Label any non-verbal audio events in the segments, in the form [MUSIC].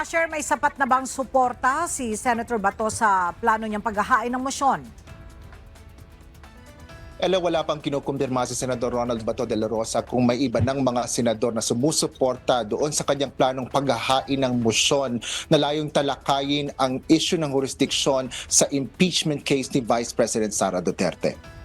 Asher, may sapat na bang suporta si Senator Bato sa plano niyang paghahain ng motion? Ella, wala pang kinukumpirma si Senador Ronald Bato de la Rosa kung may iba ng mga senador na sumusuporta doon sa kanyang planong paghahain ng motion na layong talakayin ang issue ng jurisdiction sa impeachment case ni Vice President Sara Duterte.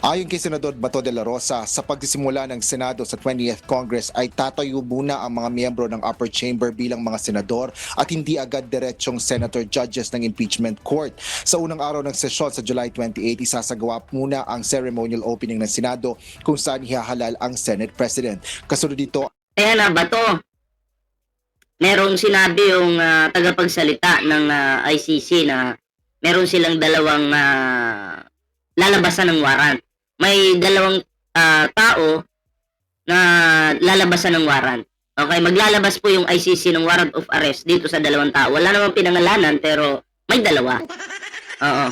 Ayon kay Senador Bato de la Rosa, sa pagsisimula ng Senado sa 20th Congress ay tatayo muna ang mga miyembro ng upper chamber bilang mga senador at hindi agad diretsong senator judges ng impeachment court. Sa unang araw ng sesyon sa July 28, isasagawa muna ang ceremonial opening ng Senado kung saan ihahalal ang Senate President. Kasunod dito Ayan bato. Merong sinabi yung ah, tagapagsalita ng ah, ICC na meron silang dalawang ah, lalabasan ng warrant. May dalawang ah, tao na lalabasan ng warrant. Okay, maglalabas po yung ICC ng warrant of arrest dito sa dalawang tao. Wala namang pinangalanan pero may dalawa. Oo.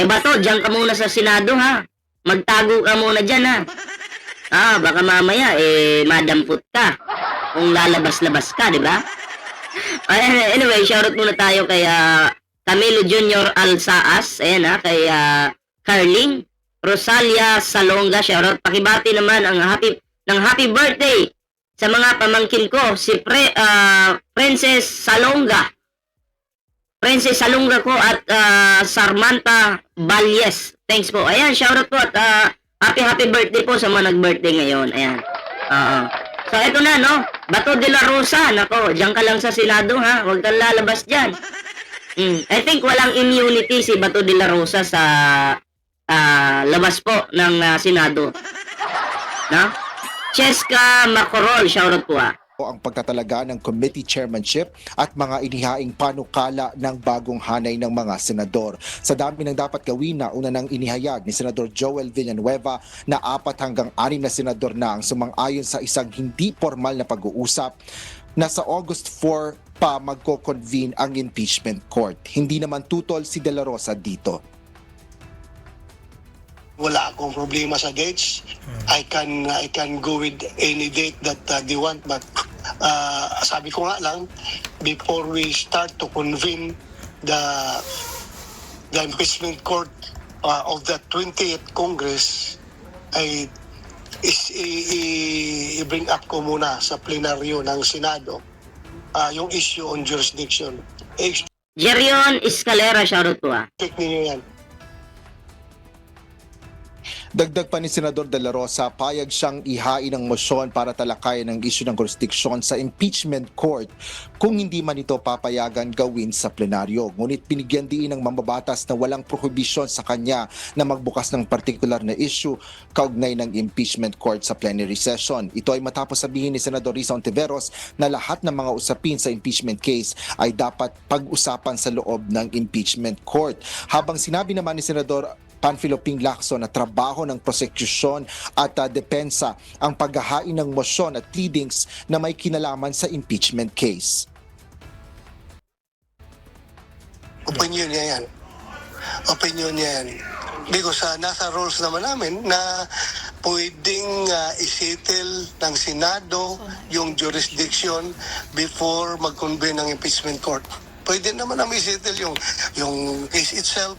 Eh bato, diyan ka muna sa Senado ha. Magtago ka muna diyan ha. Ah, baka mamaya eh madampot ka kung lalabas-labas ka, di ba? Ay, anyway, shoutout muna tayo kay ah, Camilo Junior Alsaas, ayan ha, kay ah, Carling Rosalia Salonga, shoutout. Pakibati naman ang happy ng happy birthday sa mga pamangkin ko, si Pre, ah, Princess Salonga. Princess Salonga ko at ah, Sarmanta Balyes. Thanks po. Ayan, shoutout po at ah, happy happy birthday po sa mga nag-birthday ngayon. Ayan. Oo. So, ito na, no? Bato de la Rosa. Nako, diyan ka lang sa Senado, ha? Huwag kang lalabas dyan. Mm. I think walang immunity si Bato de la Rosa sa ah, labas po ng ah, Senado. No? Cheska Macorol, shoutout po, ha? o ang pagtatalaga ng committee chairmanship at mga inihaing panukala ng bagong hanay ng mga senador. Sa dami ng dapat gawin na una nang inihayag ni Senador Joel Villanueva na apat hanggang anim na senador na ang sumang-ayon sa isang hindi formal na pag-uusap na sa August 4 pa magko-convene ang impeachment court. Hindi naman tutol si De La Rosa dito. Wala akong problema sa dates. I can I can go with any date that uh, they want but uh, sabi ko nga lang before we start to convene the the impeachment court uh, of the 20th Congress ay is i- i- i-bring up ko muna sa plenaryo ng Senado uh, yung issue on jurisdiction. Jerion Escalera, shoutout po, ha? ninyo yan. Dagdag pa ni Senador De La Rosa, payag siyang ihain ng motion para talakayan ang issue ng jurisdiction sa impeachment court kung hindi man ito papayagan gawin sa plenaryo. Ngunit binigyan din ng mambabatas na walang prohibition sa kanya na magbukas ng partikular na issue kaugnay ng impeachment court sa plenary session. Ito ay matapos sabihin ni Senador Risa Ontiveros na lahat ng mga usapin sa impeachment case ay dapat pag-usapan sa loob ng impeachment court. Habang sinabi naman ni Senador Panfilo Ping Lacson na trabaho ng prosecution at uh, depensa ang paghahain ng motion at pleadings na may kinalaman sa impeachment case. Opinion niya yan. Opinion niya yan. Because uh, nasa rules naman namin na pwedeng uh, isettle ng Senado yung jurisdiction before mag-convene ng impeachment court. Pwede naman namin isettle yung, yung case itself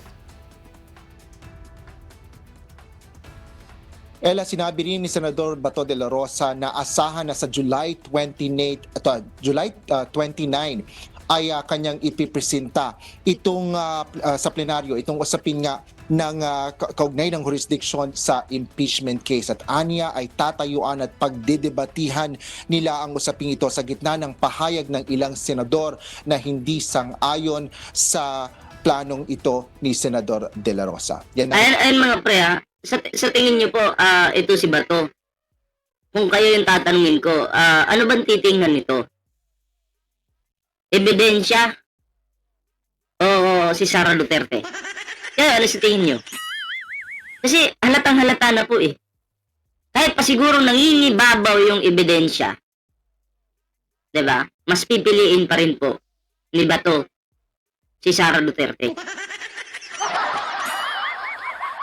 Ella, sinabi rin ni Senador Bato de la Rosa na asahan na sa July 28, ito, July uh, 29 ay uh, kanyang ipipresenta itong uh, uh, sa plenaryo, itong usapin nga ng uh, ka- kaugnay ng jurisdiction sa impeachment case at anya ay tatayuan at pagdedebatihan nila ang usaping ito sa gitna ng pahayag ng ilang senador na hindi sang-ayon sa planong ito ni Senador De La Rosa. Yan Ayan, ayan mga pre, ha? Sa, sa tingin niyo po, ah, ito si Bato. Kung kayo yung tatanungin ko, ah, ano bang titingnan nito? Ebidensya? O si Sara Duterte? Kaya ano sa tingin niyo? Kasi halatang halata na po eh. Kahit pa siguro nangingibabaw yung ebidensya, ba? Mas pipiliin pa rin po ni Bato si Sara Duterte.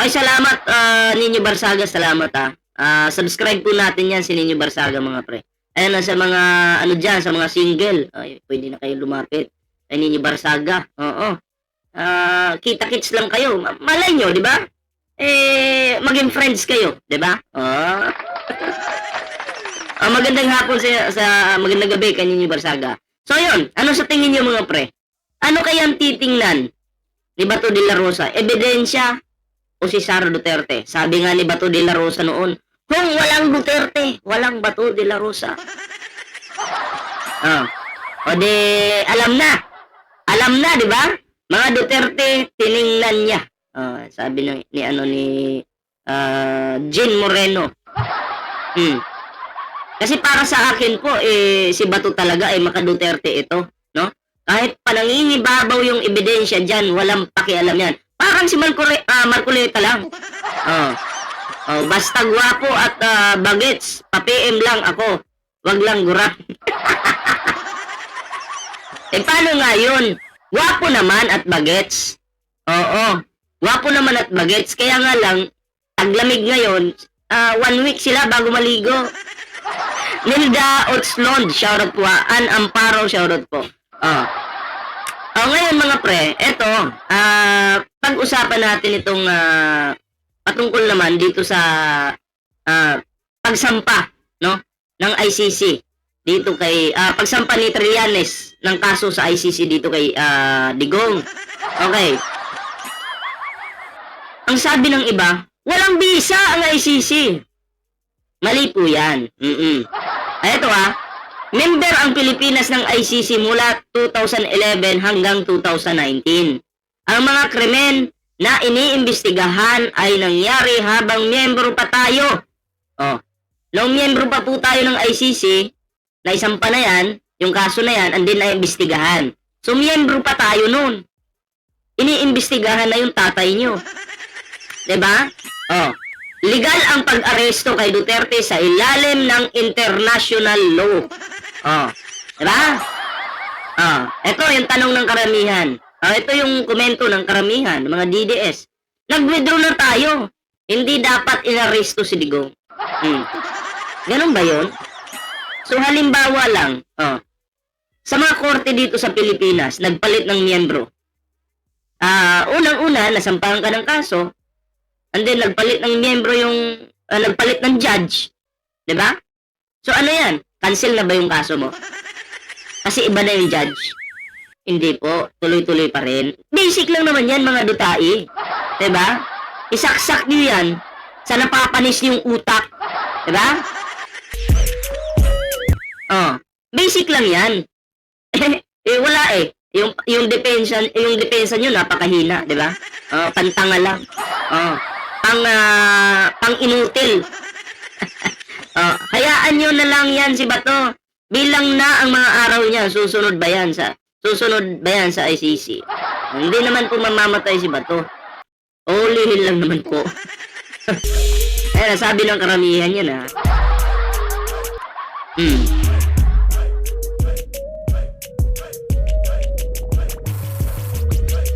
Ay, salamat, ah, Ninyo Barsaga. Salamat, ah. Ah, subscribe po natin yan si Ninyo Barsaga, mga pre. Ayan na sa mga, ano dyan, sa mga single. Ay, pwede na kayo lumapit. Kay Nini Barsaga. Oo. Ah, kita-kits lang kayo. Ma- Malay nyo, di ba? Eh, maging friends kayo, di ba? Oo. Ah, magandang hapon sa, sa magandang gabi kay Nini Barsaga. So, yun. Ano sa tingin nyo mga pre? Ano kayang titingnan ni Bato de la Rosa? Ebidensya o si Sara Duterte? Sabi nga ni Bato de la Rosa noon, kung walang Duterte, walang Bato de la Rosa. Ah. O de, alam na. Alam na, di ba? Mga Duterte, tiningnan niya. Ah, sabi ng, ni ano ni ah, Jean Moreno. Hmm. Kasi para sa akin po, eh, si Bato talaga ay maka Duterte ito, no? Kahit pananginibabaw yung ebidensya dyan, walang pakialam yan. Parang si Marcole, ah, Marcoleta lang. Oh. Oh, basta gwapo at ah, bagets, pa-PM lang ako. Wag lang gura. [LAUGHS] eh paano nga yun? Gwapo naman at bagets. Oo. Gwapo naman at bagets. Kaya nga lang, taglamig ngayon, ah, one week sila bago maligo. [LAUGHS] Nilda Otslond, shoutout po. An Amparo, shoutout po. Oh. Oh, ngayon mga pre, eto, ah, pag-usapan natin itong ah, patungkol naman dito sa ah, pagsampa, no, ng ICC dito kay ah, pagsampa ni Trillanes ng kaso sa ICC dito kay ah, Digong. Okay. Ang sabi ng iba, walang bisa ang ICC. Mali po yan. Mm-mm. Ay, ito ah. Member ang Pilipinas ng ICC mula 2011 hanggang 2019. Ang mga krimen na iniimbestigahan ay nangyari habang miyembro pa tayo. Oh. Nung miyembro pa po tayo ng ICC, na isang pa na yan, yung kaso na yan, andin na imbestigahan. So, miyembro pa tayo noon. Iniimbestigahan na yung tatay nyo. ba? Oh. Legal ang pag-aresto kay Duterte sa ilalim ng international law. Oh. 'Di ba? Ah, ito yung tanong ng karamihan. Ah, ito yung komento ng karamihan, mga DDS. Nag-withdraw na tayo. Hindi dapat inaresto si Digong. Hmm. Ganun ba 'yon? So halimbawa lang, oh. Sa mga korte dito sa Pilipinas, nagpalit ng miyembro. Ah, unang-una, nasampahan ka ng kaso, And then, nagpalit ng miyembro yung, ah, nagpalit ng judge. 'Di ba? So, ano yan? Cancel na ba yung kaso mo? Kasi iba na yung judge. Hindi po. Tuloy-tuloy pa rin. Basic lang naman yan, mga dutai. 'Di ba? Isaksak niyo yan sa napapanis yung utak. 'Di ba? Oh, basic lang yan. [LAUGHS] eh, wala eh. Yung, yung depensa, yung depensa nyo napakahina, 'di ba? Oh, pantanga lang. Oh, pang ah, pang inutil. [LAUGHS] oh, hayaan nyo na lang yan si Bato. Bilang na ang mga araw niya, susunod ba yan sa susunod ba yan sa ICC? Hindi naman po mamamatay si Bato. Ulihin lang naman po. [LAUGHS] Ayan, sabi ng karamihan yan ha. Hmm.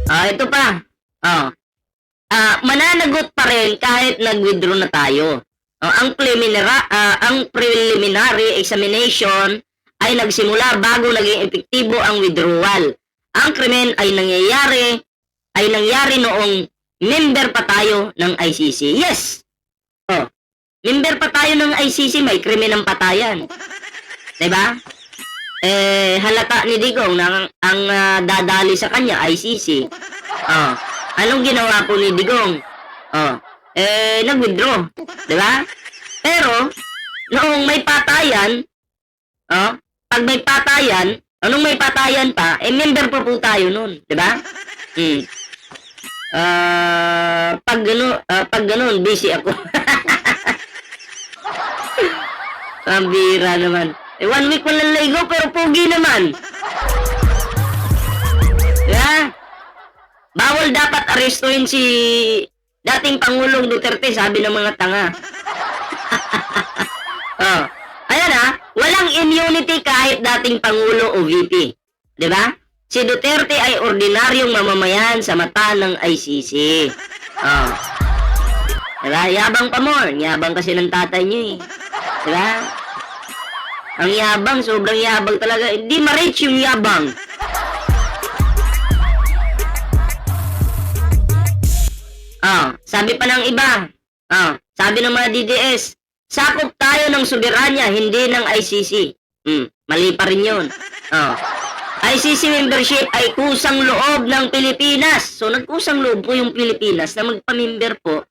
Ah, ito pa. Oh. Ah, mananagot pa rin kahit nag-withdraw na tayo. Oh, ang preliminary ah, ang preliminary examination ay nagsimula bago naging epektibo ang withdrawal. Ang krimen ay nangyayari ay nangyari noong member pa tayo ng ICC. Yes. Oh. Member pa tayo ng ICC, may krimen ng patayan. 'Di ba? Eh halata ni Digong na ang, ah, dadali sa kanya ICC. Oh. Anong ginawa po ni Digong? Oh, eh, nag-withdraw. Di ba? Pero, noong may patayan, oh, pag may patayan, anong may patayan pa, eh, member pa po tayo nun. Di ba? Hmm. Ah, pag gano, ah, pag ganun, busy ako. [LAUGHS] Ang bira naman. Eh, one week walang ligo, pero pogi naman. Yeah. Bawal dapat arestuhin si dating Pangulong Duterte, sabi ng mga tanga. [LAUGHS] oh. Ayan ha, walang immunity kahit dating Pangulo o VP. ba? Si Duterte ay ordinaryong mamamayan sa mata ng ICC. Oh. Diba? Yabang pa more. Yabang kasi ng tatay niyo eh. Diba? Ang yabang, sobrang yabang talaga. Hindi ma-reach yung yabang. Ah, sabi pa ng iba. Ah, sabi ng mga DDS, sakop tayo ng soberanya, hindi ng ICC. Hmm, mali pa rin yun. Ah, ICC membership ay kusang loob ng Pilipinas. So, nagkusang loob po yung Pilipinas na magpamember po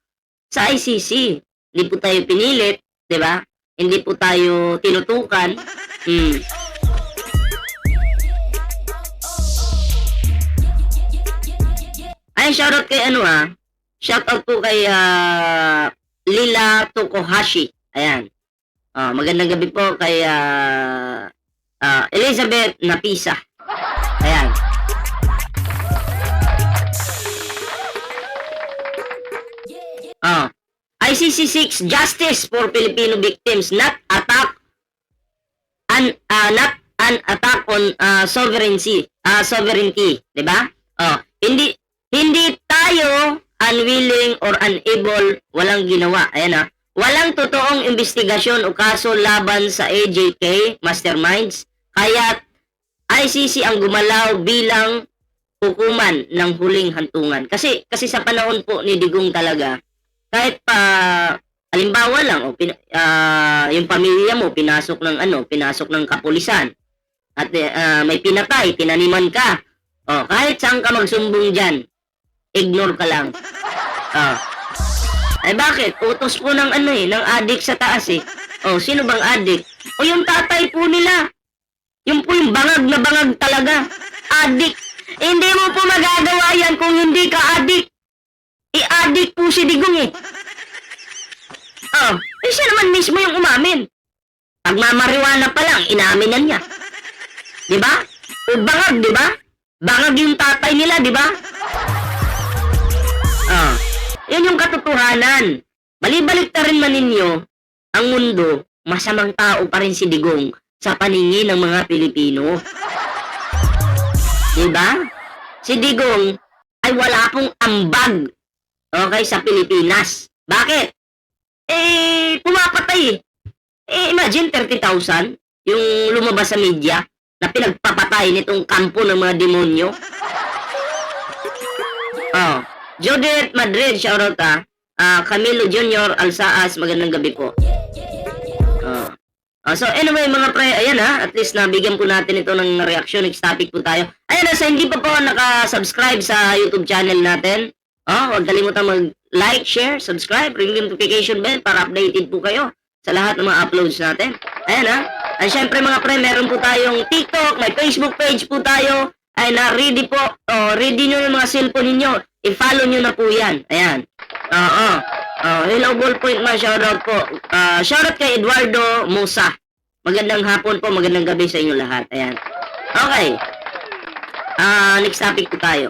sa ICC. Hindi po tayo pinilit, di ba? Hindi po tayo tinutukan. Hmm. Ay, shoutout kay ano ah. Shoutout po kay ah, Lila Tokohashi. Ayan. Ah, magandang gabi po kay ah, ah, Elizabeth Napisa. Ayan. Ah. ICC 6 Justice for Filipino Victims not attack an ah, not an attack on ah, sovereignty ah, sovereignty, 'di ba? Oh, hindi hindi tayo unwilling or unable, walang ginawa. Ayan ah. Walang totoong investigasyon o kaso laban sa AJK Masterminds, kaya ICC ang gumalaw bilang hukuman ng huling hantungan. Kasi kasi sa panahon po ni Digong talaga, kahit pa halimbawa lang o pin, ah, yung pamilya mo pinasok ng ano, pinasok ng kapulisan at ah, may pinatay, tinaniman ka. Oh, kahit saan ka magsumbong diyan, ignore ka lang. Ah. Ay bakit? Utos po ng ano eh, ng adik sa taas eh. Oh, sino bang adik? O yung tatay po nila. Yung po yung bangag na bangag talaga. Adik. Eh, hindi mo po magagawa yan kung hindi ka adik. I-adik po si Digong eh. Oh, eh siya naman mismo yung umamin. Pagmamariwana pa lang, inamin na niya. Di ba? O bangag, di ba? Bangag yung tatay nila, di ba? Yan yung katotohanan. Malibalik ta rin man ninyo, ang mundo, masamang tao pa rin si Digong sa paningin ng mga Pilipino. Diba? Si Digong ay wala pong ambag okay, sa Pilipinas. Bakit? Eh, pumapatay. Eh, imagine 30,000 yung lumabas sa media na pinagpapatay nitong kampo ng mga demonyo. Oh, Judith Madrid, shoutout ah. Ah, Camilo Junior Alsaas, magandang gabi po. Oh. Ah, so anyway mga pre, ayan ha, at least nabigyan po natin ito ng reaction, next topic po tayo. Ayan na, sa hindi pa po naka-subscribe sa YouTube channel natin, oh, huwag kalimutan mag-like, share, subscribe, ring notification bell para updated po kayo sa lahat ng mga uploads natin. Ayan ha. At syempre mga pre, meron po tayong TikTok, may Facebook page po tayo. Ay na, ready po. Oh, ready nyo yung mga cellphone ninyo. I-follow nyo na po yan. Ayan. Oo. Oh, hello ballpoint ma, shoutout po. Ah, shoutout kay Eduardo Musa. Magandang hapon po, magandang gabi sa inyo lahat. Ayan. Okay. Ah, next topic po tayo.